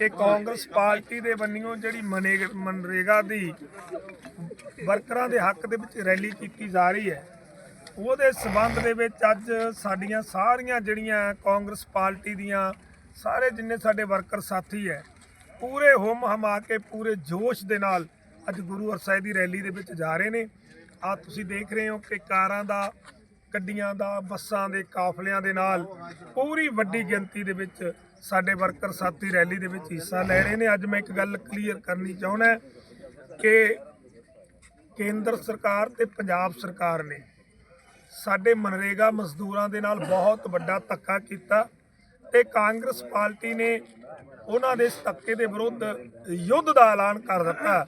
ਕਿ ਕਾਂਗਰਸ ਪਾਰਟੀ ਦੇ ਬੰਨਿਓ ਜਿਹੜੀ ਮਨੇ- ਮਨਰੇਗਾ ਦੀ ਵਰਕਰਾਂ ਦੇ ਹੱਕ ਦੇ ਵਿੱਚ ਰੈਲੀ ਕੀਤੀ ਜਾ ਰਹੀ ਹੈ, ਉਹਦੇ ਸਬੰਧ ਦੇ ਵਿੱਚ ਅੱਜ ਸਾਡੀਆਂ ਸਾਰੀਆਂ ਜਿਹੜੀਆਂ ਕਾਂਗਰਸ ਪਾਰਟੀ ਦੀਆਂ ਸਾਰੇ ਜਿੰਨੇ ਸਾਡੇ ਵਰਕਰ ਸਾਥੀ ਹੈ, ਪੂਰੇ ਹੁਮ ਹਮਾ ਕੇ ਪੂਰੇ ਜੋਸ਼ ਦੇ ਨਾਲ ਅੱਜ ਗੁਰੂ ਅਰਸਾਏ ਦੀ ਰੈਲੀ ਦੇ ਵਿੱਚ ਜਾ ਰਹੇ ਨੇ। ਆ ਤੁਸੀਂ ਦੇਖ ਰਹੇ ਹੋ ਕਿ ਕਾਰਾਂ ਦਾ ਗੱਡੀਆਂ ਦਾ, ਬੱਸਾਂ ਦੇ, ਕਾਫਲਿਆਂ ਦੇ ਨਾਲ ਪੂਰੀ ਵੱਡੀ ਗਿਣਤੀ ਦੇ ਵਿੱਚ ਸਾਡੇ ਵਰਕਰ ਸਾਥੀ ਰੈਲੀ ਦੇ ਵਿੱਚ ਹਿੱਸਾ ਲੈ ਰਹੇ ਨੇ। ਅੱਜ ਮੈਂ ਇੱਕ ਗੱਲ ਕਲੀਅਰ ਕਰਨੀ ਚਾਹੁੰਦਾ ਕਿ ਕੇਂਦਰ ਸਰਕਾਰ ਤੇ ਪੰਜਾਬ ਸਰਕਾਰ ਨੇ ਸਾਡੇ ਮਨਰੇਗਾ ਮਜ਼ਦੂਰਾਂ ਦੇ ਨਾਲ ਬਹੁਤ ਵੱਡਾ ਧੱਕਾ ਕੀਤਾ ਤੇ ਕਾਂਗਰਸ ਪਾਰਟੀ ਨੇ ਉਹਨਾਂ ਦੇ ਧੱਕੇ ਦੇ ਵਿਰੁੱਧ ਯੁੱਧ ਦਾ ਐਲਾਨ ਕਰ ਦਿੱਤਾ।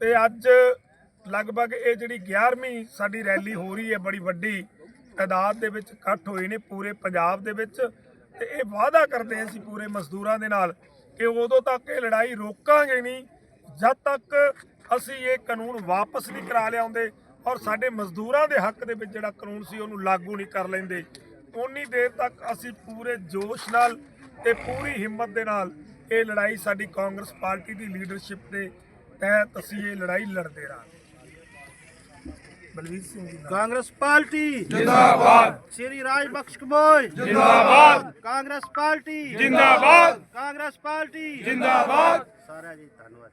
ਤੇ ਅੱਜ ਲਗਭਗ ਇਹ ਜਿਹੜੀ 11ਵੀਂ ਸਾਡੀ ਰੈਲੀ ਹੋ ਰਹੀ ਹੈ, ਬੜੀ ਵੱਡੀ, ਤਾਦਾਦ ਦੇ ਵਿੱਚ ਇਕੱਠ ਹੋਏ ਨੇ ਪੂਰੇ ਪੰਜਾਬ ਦੇ ਵਿੱਚ ਤੇ ਇਹ ਵਾਅਦਾ ਕਰਦੇ ਹਾਂ ਅਸੀਂ ਪੂਰੇ ਮਜ਼ਦੂਰਾਂ ਦੇ ਨਾਲ ਕਿ ਉਦੋਂ ਤੱਕ ਇਹ ਲੜਾਈ ਰੋਕਾਂਗੇ ਨਹੀਂ, ਜਦ ਤੱਕ ਅਸੀਂ ਇਹ ਕਾਨੂੰਨ ਵਾਪਸ ਨਹੀਂ ਕਰਾ ਲਿਆਉਂਦੇ ਔਰ ਸਾਡੇ ਮਜ਼ਦੂਰਾਂ ਦੇ ਹੱਕ ਦੇ ਵਿੱਚ ਜਿਹੜਾ ਕਾਨੂੰਨ ਸੀ ਉਹਨੂੰ ਲਾਗੂ ਨਹੀਂ ਕਰ ਲੈਂਦੇ ਉਨੀ ਦੇਰ ਤੱਕ ਅਸੀਂ ਪੂਰੇ ਜੋਸ਼ ਨਾਲ ਤੇ ਪੂਰੀ ਹਿੰਮਤ ਦੇ ਨਾਲ ਇਹ ਲੜਾਈ ਸਾਡੀ ਕਾਂਗਰਸ ਪਾਰਟੀ ਦੀ ਲੀਡਰਸ਼ਿਪ ਦੇ ਤਹਿਤ ਅਸੀਂ ਇਹ ਲੜਾਈ ਲੜਦੇ ਰਹਾਂਗੇ। ਬਲਵੀਰ ਸਿੰਘ ਜੀ। ਕਾਂਗਰਸ ਪਾਰਟੀ। ਜਿੰਦਾਬਾਦ। ਸ਼੍ਰੀ ਰਾਜ ਬਖਸ਼ ਕਮੋਈ ਜਿੰਦਾਬਾਦ। ਕਾਂਗਰਸ ਪਾਰਟੀ। ਜਿੰਦਾਬਾਦ। ਕਾਂਗਰਸ ਪਾਰਟੀ। ਜਿੰਦਾਬਾਦ। ਸਾਰਿਆਂ ਜੀ ਧੰਨਵਾਦ।